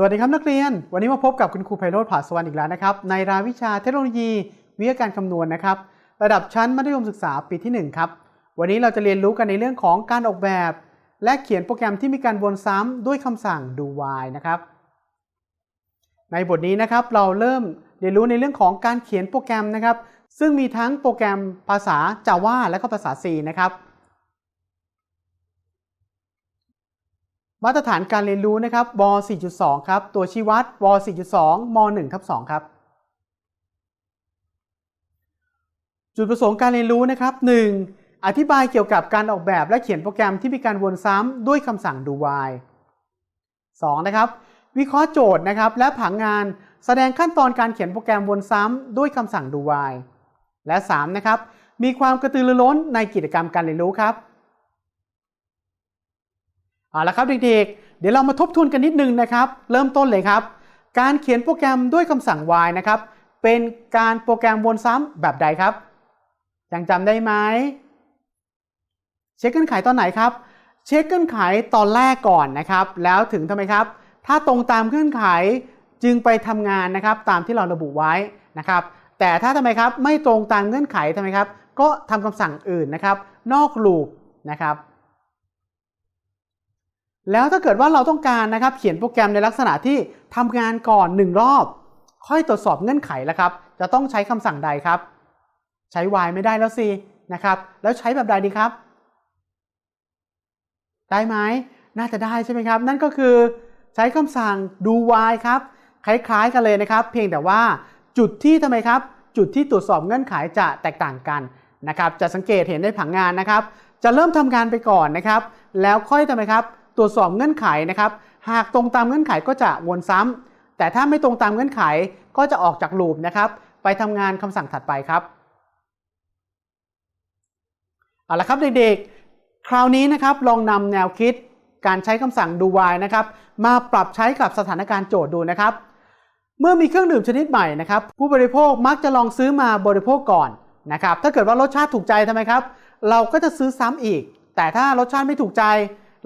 สวัสดีครับนักเรียน วันนี้มาพบกับคุณครูไพโรธผาสวรรค์อีกแล้วนะครับ ในรายวิชาเทคโนโลยีวิทยาการคำนวณนะครับ ระดับชั้นมัธยมศึกษาปีที่ 1 ครับ วันนี้เราจะเรียนรู้กันในเรื่องของการออกแบบ และเขียนโปรแกรมที่มีการวนซ้ำด้วยคำสั่ง do while นะครับ ในบทนี้นะครับเราเริ่มเรียนรู้ในเรื่องของการเขียนโปรแกรมนะครับ ซึ่งมีทั้งโปรแกรมภาษา Java และก็ภาษา C นะครับ มาตรฐานการเรียนรู้นะครับว4.2 ครับ ตัวชี้วัดว4.2ม1ทับ2ครับ จุดประสงค์การเรียนรู้นะครับ 1. อธิบายเกี่ยวกับการออกแบบและเขียนโปรแกรมที่มีการวนซ้ำด้วยคำสั่ง do while 2. นะครับ วิเคราะห์โจทย์นะครับและผังงานแสดงขั้นตอนการเขียนโปรแกรมวนซ้ำด้วยคำสั่ง do while และ 3. นะครับ มีความกระตือรือร้นในกิจกรรมการเรียนรู้ครับ เอาละครับเด็กๆ เดี๋ยวเรามาทบทวนกันนิดนึงนะครับ เริ่มต้นเลยครับ การเขียนโปรแกรมด้วยคำสั่ง while นะครับ เป็นการโปรแกรมวนซ้ำแบบใดครับยังจำได้ไหมเช็คเงื่อนไขตอนไหนครับ เช็คเงื่อนไขตอนแรกก่อนนะครับ แล้วถึงทำไมครับ ถ้าตรงตามเงื่อนไขจึงไปทำงานนะครับ ตามที่เราระบุไว้นะครับ แต่ถ้าทำไมครับไม่ตรงตามเงื่อนไขทำไมครับ ก็ทำคำสั่งอื่นนะครับ นอกลูปนะครับ แล้วถ้าเกิดว่าเราต้องการนะครับเขียนโปรแกรมในลักษณะที่ทำงานก่อน 1 รอบ ค่อยตรวจสอบเงื่อนไขแล้วครับ จะต้องใช้คำสั่งใดครับ ใช้ while ไม่ได้แล้วสินะครับ แล้วใช้แบบใดดีครับ ได้ไหมน่าจะได้ใช่ไหมครับ นั่นก็คือใช้คำสั่ง do while ครับ คล้ายๆกันเลยนะครับ เพียงแต่ว่าจุดที่ทำไมครับ จุดที่ตรวจสอบเงื่อนไขจะแตกต่างกันนะครับ จะสังเกตเห็นในผังงานนะครับ จะเริ่มทำงานไปก่อนนะครับ แล้วค่อยทำไมครับ ตรวจสอบเงื่อนไขนะครับ หากตรงตามเงื่อนไขก็จะวนซ้ำแต่ถ้าไม่ตรงตามเงื่อนไขก็จะออกจากลูปนะครับ ไปทำงานคำสั่งถัดไปครับเอาละครับเด็กๆ คราวนี้นะครับลองนำแนวคิดการใช้คำสั่ง do while นะครับมาปรับใช้กับสถานการณ์โจทย์ดูนะครับ เมื่อมีเครื่องดื่มชนิดใหม่นะครับ ผู้บริโภคมักจะลองซื้อมาบริโภคก่อนนะครับ ถ้าเกิดว่ารสชาติถูกใจทำไมครับ เราก็จะซื้อซ้ำอีก แต่ถ้ารสชาติไม่ถูกใจ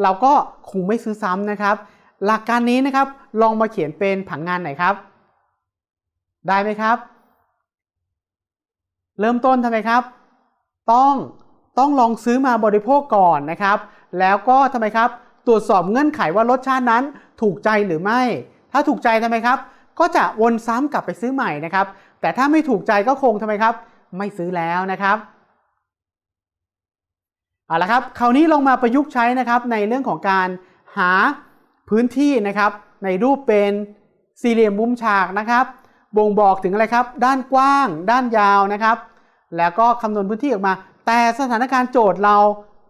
เราก็คงไม่ซื้อซ้ำนะครับ หลักการนี้นะครับลองมาเขียนเป็นผังงานหน่อยครับ ได้ไหมครับ เริ่มต้นทำไมครับ ต้องต้องลองซื้อมาบริโภคก่อนนะครับ แล้วก็ทำไมครับ ตรวจสอบเงื่อนไขว่ารสชาตินั้นถูกใจหรือไม่ ถ้าถูกใจทำไมครับ ก็จะวนซ้ำกลับไปซื้อใหม่นะครับ แต่ถ้าไม่ถูกใจก็คงทำไมครับ ไม่ซื้อแล้วนะครับ เอาละครับคราวนี้ลองมาประยุกต์ใช้นะครับในเรื่องของการหาพื้นที่นะครับ ในรูปเป็นสี่เหลี่ยมมุมฉากนะครับบ่งบอกถึงอะไรครับ ด้านกว้าง ด้านยาวนะครับ แล้วก็คำนวณพื้นที่ออกมา แต่สถานการณ์โจทย์เรา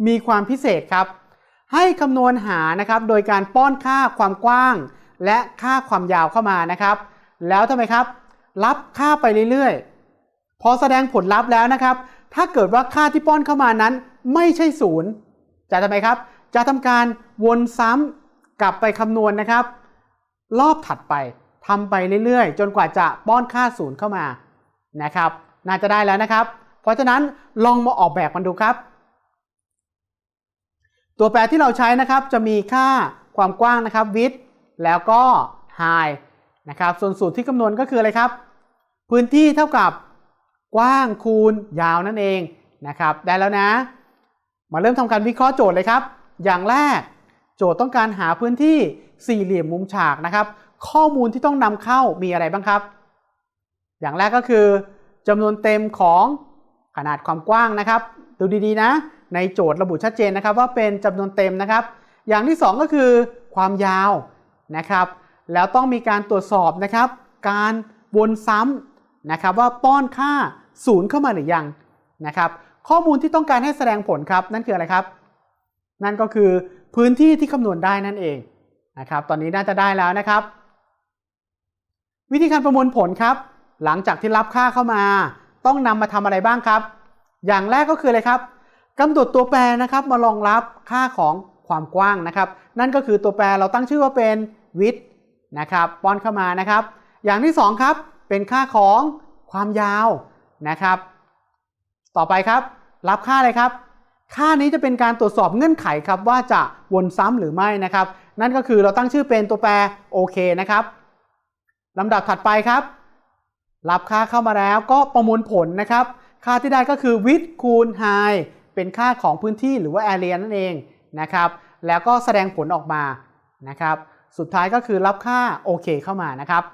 มีความพิเศษครับ ให้คำนวณหานะครับ โดยการป้อนค่าความกว้าง และค่าความยาวเข้ามานะครับ แล้วทำไมครับ รับค่าไปเรื่อยๆ พอแสดงผลลัพธ์แล้วนะครับ ถ้าเกิดว่าค่าที่ป้อนเข้ามานั้น ไม่ใช่ศูนย์จะทำไมครับ จะทำการวนซ้ำกลับไปคำนวณนะครับ รอบถัดไปทำไปเรื่อยๆ จนกว่าจะป้อนค่าศูนย์เข้ามานะครับ น่าจะได้แล้วนะครับ เพราะฉะนั้นลองมาออกแบบมันดูครับ ตัวแปรที่เราใช้นะครับจะมีค่าความกว้างนะครับ width แล้วก็ high นะครับส่วนสูตรที่คำนวณก็คืออะไรครับ พื้นที่เท่ากับกว้างคูณยาวนั่นเองนะครับ ได้แล้วนะ มาเริ่มทำการวิเคราะห์โจทย์เลยครับ อย่างแรกโจทย์ต้องการหาพื้นที่สี่เหลี่ยมมุมฉากนะครับ ข้อมูลที่ต้องนำเข้ามีอะไรบ้างครับ อย่างแรกก็คือจำนวนเต็มของขนาดความกว้างนะครับ ดูดีๆนะ ในโจทย์ระบุชัดเจนนะครับ ว่าเป็นจำนวนเต็มนะครับ อย่างที่ 2 ก็คือความยาวนะครับ แล้วต้องมีการตรวจสอบนะครับ การวนซ้ำนะครับว่าป้อนค่าศูนย์เข้ามาหรือยังนะครับ ข้อมูลที่ต้องการให้แสดงผลครับนั่นคืออะไรครับ นั่นก็คือพื้นที่ที่คำนวณได้นั่นเองนะครับตอนนี้น่าจะได้แล้วนะครับ วิธีการประมวลผลครับ หลังจากที่รับค่าเข้ามา ต้องนำมาทำอะไรบ้างครับ อย่างแรกก็คืออะไรครับกำหนดตัวแปรนะครับมารองรับค่าของความกว้างนะครับ นั่นก็คือตัวแปรเราตั้งชื่อว่าเป็น width นะครับป้อนเข้ามานะครับ อย่างที่2ครับเป็นค่าของความยาวนะครับ ต่อไปครับ รับค่าอะไรครับ ค่านี้จะเป็นการตรวจสอบเงื่อนไขครับว่าจะวนซ้ำหรือไม่นะครับ นั่นก็คือเราตั้งชื่อเป็นตัวแปรโอเคนะครับลำดับถัดไปครับ รับค่าเข้ามาแล้วก็ประมวลผลนะครับ ค่าที่ได้ก็คือ width คูณ high เป็นค่าของพื้นที่หรือว่า area นั่นเองนะครับ แล้วก็แสดงผลออกมานะครับ สุดท้ายก็คือรับค่าโอเคเข้ามานะครับ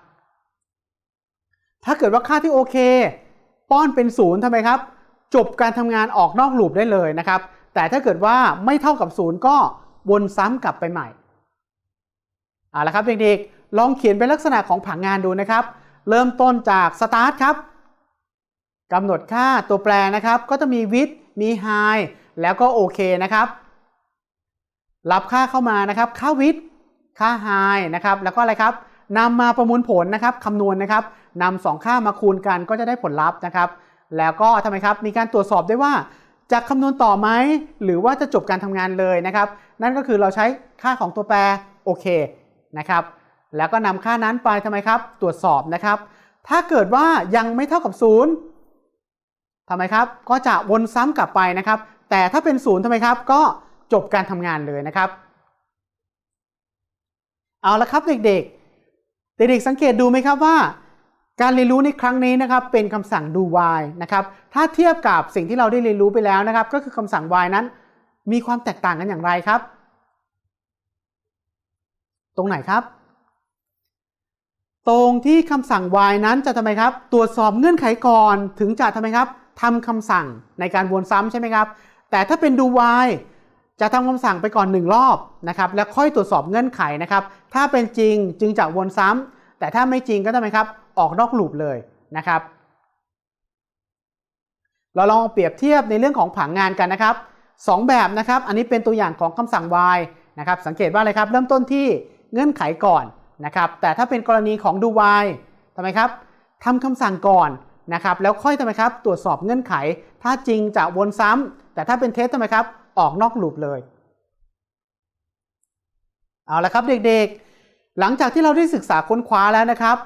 ถ้าเกิดว่าค่าที่โอเค ป้อนเป็นศูนย์ทำไมครับ จบการทำงานออกนอกลูปได้เลยนะครับ แต่ถ้าเกิดว่าไม่เท่ากับศูนย์ก็วนซ้ำกลับไปใหม่เอาละครับเด็กๆลองเขียนเป็นลักษณะของผังงานดูนะครับ เริ่มต้นจาก start ครับกำหนดค่าตัวแปรนะครับ ก็จะมี width มี high แล้วก็โอเคนะครับ รับค่าเข้ามานะครับ ค่า width ค่า high นะครับ แล้วก็อะไรครับนำมาประมวลผลนะครับคำนวณนะครับนำสองค่ามาคูณกันก็จะได้ผลลัพธ์นะครับ แล้วก็ทำไมครับมีการตรวจสอบได้ว่าจะคำนวณต่อไหมหรือว่าจะจบการทำงานเลยนะครับ นั่นก็คือเราใช้ค่าของตัวแปรโอเคนะครับ แล้วก็นำค่านั้นไปทำไมครับ ตรวจสอบนะครับ ถ้าเกิดว่ายังไม่เท่ากับศูนย์ทำไมครับ ก็จะวนซ้ำกลับไปนะครับ แต่ถ้าเป็นศูนย์ทำไมครับ ก็จบการทำงานเลยนะครับ เอาละครับเด็กๆ เด็กๆสังเกตดูไหมครับว่า การเรียนรู้ในครั้งนี้นะครับเป็นคำสั่ง do while นะครับถ้าเทียบกับสิ่งที่เราได้เรียนรู้ไปแล้วนะครับ ก็คือคำสั่ง while นั้น มีความแตกต่างกันอย่างไรครับ ตรงไหนครับ ตรงที่คำสั่ง while นั้นจะทำไมครับ ตรวจสอบเงื่อนไขก่อนถึงจะทำไมครับทำคำสั่งในการวนซ้ำใช่ไหมครับ แต่ถ้าเป็น do while จะทำคำสั่งไปก่อนหนึ่งรอบนะครับแล้วค่อยตรวจสอบเงื่อนไขนะครับ ถ้าเป็นจริงจึงจะวนซ้ำแต่ถ้าไม่จริงก็ทำไมครับ ออกนอกลูปเลยนะครับ เราลองเปรียบเทียบในเรื่องของผังงานกันนะครับสองแบบนะครับ อันนี้เป็นตัวอย่างของคำสั่ง while นะครับ สังเกตว่าอะไรครับ เริ่มต้นที่เงื่อนไขก่อนนะครับ แต่ถ้าเป็นกรณีของ do while ทำไมครับทำคำสั่งก่อนนะครับ แล้วค่อยทำไมครับ ตรวจสอบเงื่อนไข ถ้าจริงจะวนซ้ำ แต่ถ้าเป็นเทสทำไมครับ ออกนอกลูปเลย เอาละครับเด็กๆ หลังจากที่เราได้ศึกษาค้นคว้าแล้วนะครับ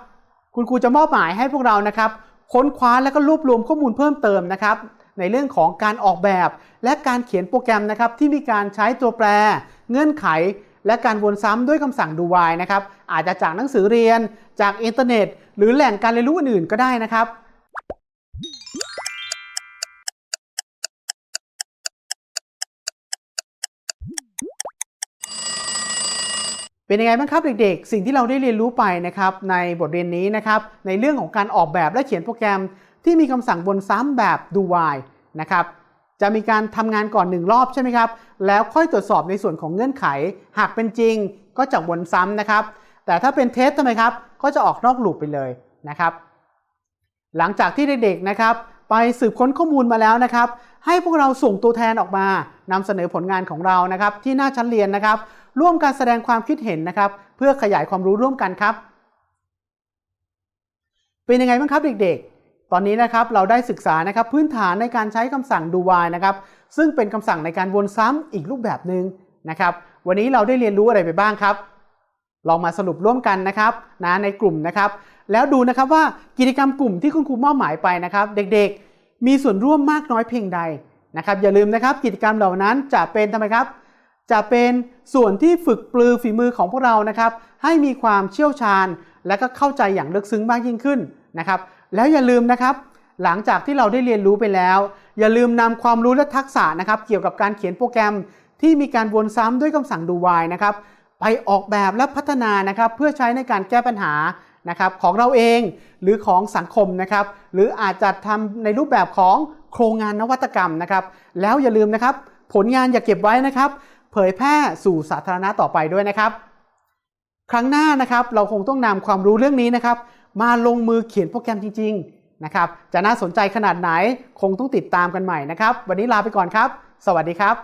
คุณครูจะมอบหมายให้พวกเรานะครับ ค้นคว้าและก็รวบรวมข้อมูลเพิ่มเติมนะครับ ในเรื่องของการออกแบบ และการเขียนโปรแกรมนะครับ ที่มีการใช้ตัวแปร เงื่อนไข และการวนซ้ำด้วยคำสั่งดูวายนะครับ อาจจะจากหนังสือเรียน จากอินเทอร์เน็ต หรือแหล่งการเรียนรู้อื่นๆก็ได้นะครับ เป็นยังไงบ้างครับเด็กๆ สิ่งที่เราได้เรียนรู้ไปนะครับในบทเรียนนี้นะครับในเรื่องของการออกแบบและเขียนโปรแกรมที่มีคำสั่งวนซ้ำแบบ do while นะครับจะมีการทำงานก่อนหนึ่งรอบใช่ไหมครับ แล้วค่อยตรวจสอบในส่วนของเงื่อนไข หากเป็นจริงก็จะวนซ้ำนะครับ แต่ถ้าเป็นเทสทำไมครับ ก็จะออกนอกลูปไปเลยนะครับ หลังจากที่เด็กๆนะครับ ไปสืบค้นข้อมูลมาแล้วนะครับ ให้พวกเราส่งตัวแทนออกมานำเสนอผลงานของเรานะครับ ที่หน้าชั้นเรียนนะครับ ร่วมการแสดงความคิดเห็นนะครับ เพื่อขยายความรู้ร่วมกันครับ เป็นยังไงบ้างครับเด็กๆ ตอนนี้นะครับเราได้ศึกษานะครับพื้นฐานในการใช้คำสั่ง do while นะครับ ซึ่งเป็นคำสั่งในการวนซ้ำอีกรูปแบบหนึ่งนะครับ วันนี้เราได้เรียนรู้อะไรไปบ้างครับ ลองมาสรุปร่วมกันนะครับนะในกลุ่มนะครับ แล้วดูนะครับว่ากิจกรรมกลุ่มที่คุณครูมอบหมายไปนะครับ เด็กๆ มีส่วนร่วมมากน้อยเพียงใดนะครับอย่าลืมนะครับกิจกรรมเหล่านั้นจะเป็นทำไมครับ จะเป็นส่วนที่ฝึกปลือฝีมือของพวกเรานะครับ ให้มีความเชี่ยวชาญ และก็เข้าใจอย่างลึกซึ้งมากยิ่งขึ้นนะครับ แล้วอย่าลืมนะครับ หลังจากที่เราได้เรียนรู้ไปแล้ว อย่าลืมนำความรู้และทักษะนะครับ เกี่ยวกับการเขียนโปรแกรมที่มีการวนซ้ำด้วยคำสั่ง do while นะครับไปออกแบบและพัฒนานะครับ เพื่อใช้ในการแก้ปัญหานะครับของเราเองหรือของสังคมนะครับ หรืออาจจะทำในรูปแบบของโครงงานนวัตกรรมนะครับ แล้วอย่าลืมนะครับ ผลงานอย่าเก็บไว้นะครับ เผยแพร่สู่สาธารณะต่อไปด้วยนะครับ ครั้งหน้านะครับเราคงต้องนำความรู้เรื่องนี้นะครับ มาลงมือเขียนโปรแกรมจริง ๆนะครับ จะน่าสนใจขนาดไหนคงต้องติดตามกันใหม่นะครับ วันนี้ลาไปก่อนครับ สวัสดีครับ